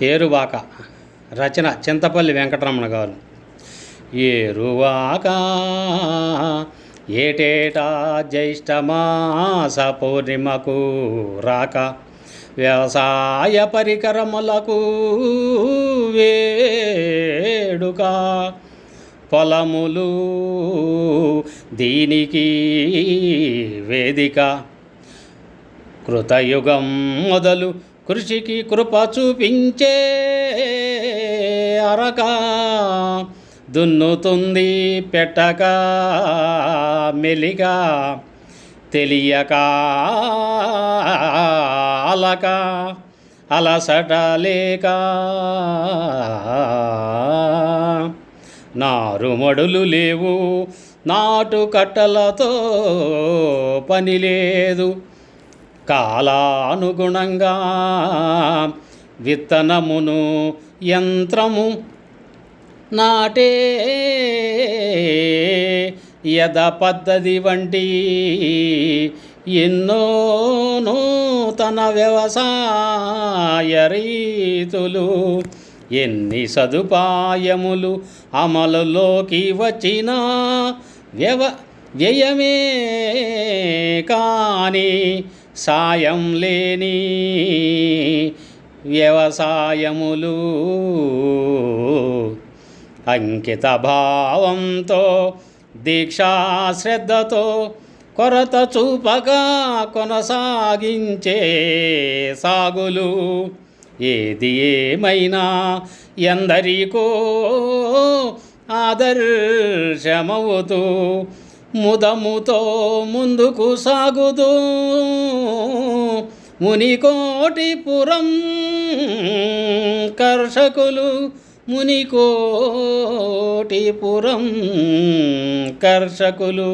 ఏరువాక రచన చింతపల్లి వెంకటరమణ గారు. ఏరువాక ఏటేటా జ్యేష్ఠమాస పౌర్ణిమకు రాక వ్యవసాయ పరికరములకు వేడుక పొలములు దీనికి వేదిక కృతయుగం మొదలు కృషికి కృప చూపించే అరక దున్నుతుంది పెట్టక మెలిగా తెలియక అలక అలసట లేక నారుమడులు లేవు నాటు కట్టలతో పని లేదు కాలానుగుణంగా విత్తనమును యంత్రము నాటే యథ పద్ధతి వంటి ఎన్నో నూతన వ్యవసాయ రీతులు ఎన్ని సదుపాయములు అమలులోకి వచ్చినా వ్యవ వ్యయమే కానీ సాయం లేని వ్యవసాయములు అంకిత భావంతో దీక్షాశ్రద్ధతో కొరత చూపగా కొనసాగించే సాగులు. ఏది ఏమైనా ఎందరికో ఆదర్శమవుతూ ముదముతో ముందుకు సాగుదు మునికోటిపురం కర్షకులు మునికోటిపురం కర్షకులు